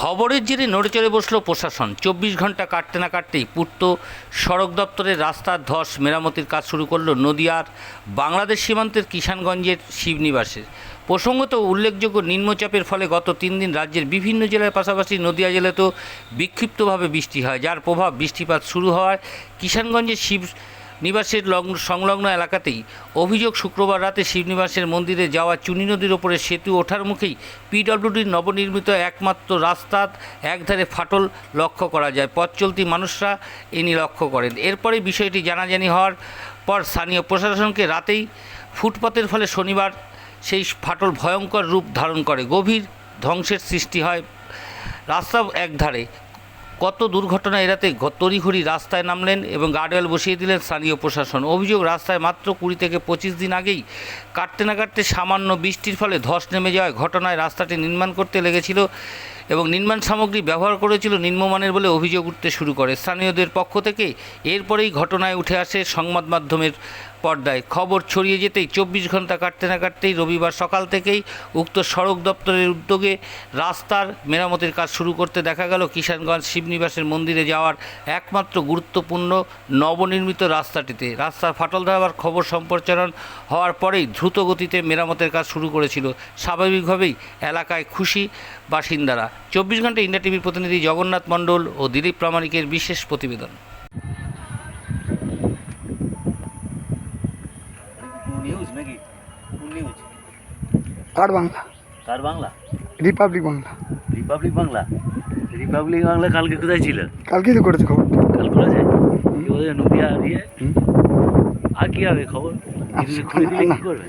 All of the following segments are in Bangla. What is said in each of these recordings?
খবরের জেরে নড়েচড়ে বসল প্রশাসন। চব্বিশ ঘণ্টা কাটতে না কাটতেই পূর্ত সড়ক দপ্তরের রাস্তার ধস মেরামতির কাজ শুরু করল নদিয়ার বাংলাদেশ সীমান্তের কিষানগঞ্জের শিবনিবাসে। প্রসঙ্গত উল্লেখযোগ্য নিম্নচাপের ফলে গত তিন দিন রাজ্যের বিভিন্ন জেলার পাশাপাশি নদিয়া জেলাতেও বিক্ষিপ্তভাবে বৃষ্টি হয়, যার প্রভাব বৃষ্টিপাত শুরু হওয়ায় কিষানগঞ্জের শিব নিবাসের লগ্ন সংলগ্ন এলাকাতেই অভিযোগ শুক্রবার রাতে শিবনিবাসের মন্দিরে যাওয়া চুনি নদীর ওপরে সেতু ওঠার মুখেই পিডব্লিউডির নবনির্মিত একমাত্র রাস্তার একধারে ফাটল লক্ষ্য করা যায়। পথ চলতি মানুষরা ইনি লক্ষ্য করেন। এরপরে বিষয়টি জানাজানি হওয়ার পর স্থানীয় প্রশাসনকে রাতেই ফুটপাতের ফলে শনিবার সেই ফাটল ভয়ঙ্কর রূপ ধারণ করে। গভীর ধ্বংসের সৃষ্টি হয় রাস্তা একধারে। কত দুর্ঘটনা এড়াতে তড়িঘড়ি রাস্তায় নামলেন এবং গার্ডওয়াল বসিয়ে দিলেন স্থানীয় প্রশাসন। অভিযোগ, রাস্তায় মাত্র কুড়ি থেকে পঁচিশ দিন আগেই কাটতে না কাটতে সামান্য বৃষ্টির ফলে ধস নেমে যাওয়ায় ঘটনায় রাস্তাটি নির্মাণ করতে লেগেছিল এবং নির্মাণ সামগ্রী ব্যবহার করেছিল নিম্নমানের বলে অভিযোগ উঠতে শুরু করে। স্থানীয়দের পক্ষ থেকে এরপরেই ঘটনায় উঠে আসে সংবাদ মাধ্যমের পর্দায়। খবর ছড়িয়ে যেতেই চব্বিশ ঘণ্টা কাটতে না কাটতেই রবিবার সকাল থেকেই উক্ত সড়ক দপ্তরের উদ্যোগে রাস্তার মেরামতের কাজ শুরু করতে দেখা গেল কিষানগঞ্জ শিবনিবাসের মন্দিরে যাওয়ার একমাত্র গুরুত্বপূর্ণ নবনির্মিত রাস্তাটিতে। রাস্তার ফাটল ধরাবার খবর সম্প্রচারণ হওয়ার পরেই দ্রুত গতিতে মেরামতের কাজ শুরু করেছিল। স্বাভাবিকভাবেই এলাকায় খুশি বাসিন্দারা। চব্বিশ ঘণ্টা ইন্ডিয়া টিভির প্রতিনিধি জগন্নাথ মণ্ডল ও দিলীপ প্রামাণিকের বিশেষ প্রতিবেদন। নিউজ নাকি? নিউজ কার বাংলা? কার Bangla? Republic Bangla. Republic Bangla? Republic Bangla কালকে কোথায় ছিল? কালকেই তো করেছে খবর। কাল করেছে? নদিয়া ইয়ে আর কি হবে খবর? দিলে কি করবে?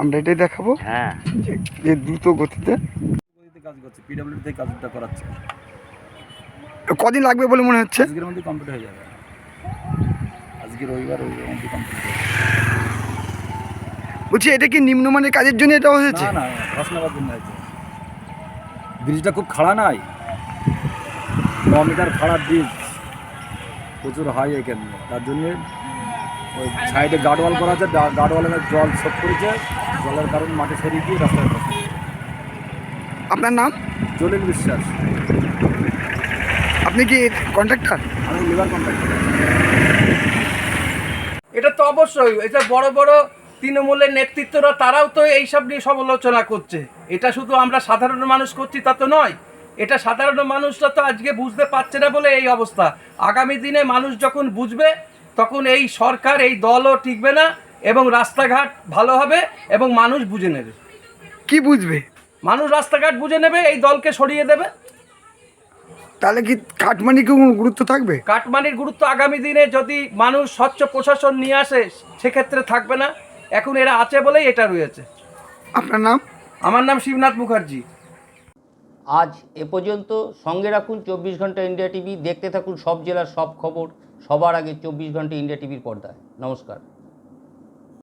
আমরা এটাই দেখাবো হ্যাঁ। যে যে দ্রুত গতিতে কাজ করছে পিডব্লিউডিতে কাজটা করাচ্ছে। কদিন লাগবে বলে মনে হচ্ছে? আজকের মধ্যে কমপ্লিট হয়ে যাবে। আজকে রবিবার রবিবার মধ্যে কমপ্লিট হয়ে বলছি এটা কি নিম্নমানের কাজের জন্য এটা হয়েছে? না না ধস জন্য হয়েছে। ব্রিজটা খুব খাড়া নাই। ন মিটার খাড়া ব্রিজ। প্রচুর হাই এখানে তার জন্য ওই সাইডে গার্ডওয়াল করা আছে। গার্ডওয়ালের জল সব করেছে। জলের কারণে মাটি সরিয়ে দিয়ে রাস্তায় আপনার নাম? জলিল বিশ্বাস। আপনি কি কন্ট্রাক্টর? আমি লিভার কন্ট্রাক্টর। এটা তো অবশ্যই এটা বড় বড় তৃণমূলের নেতৃত্বরা তারাও তো এইসব নিয়ে সমালোচনা করছে। এটা শুধু আমরা সাধারণ মানুষ করছি তা তো নয়। এটা সাধারণ মানুষরা তো আজকে বুঝতে পারছে না বলে এই অবস্থা। আগামী দিনে মানুষ যখন বুঝবে তখন এই সরকার এই দলও টিকবে না এবং রাস্তাঘাট ভালো হবে এবং মানুষ বুঝে নেবে। কি বুঝবে? মানুষ রাস্তাঘাট বুঝে নেবে এই দলকে সরিয়ে দেবে। তাহলে কি কাটমানি কি কোনো গুরুত্ব থাকবে? কাটমানির গুরুত্ব আগামী দিনে যদি মানুষ স্বচ্ছ প্রশাসন নিয়ে আসে সেক্ষেত্রে থাকবে না। এখন এরা আছে বলেই এটা রয়েছে। আপনার নাম? আমার নাম শিবনাথ মুখার্জি। আজ এ পর্যন্ত সঙ্গে রাখুন চব্বিশ ঘণ্টা ইন্ডিয়া টিভি। দেখতে থাকুন সব জেলার সব খবর। সবার আগে চব্বিশ ঘণ্টা ইন্ডিয়া টিভির পর্দায়। নমস্কার।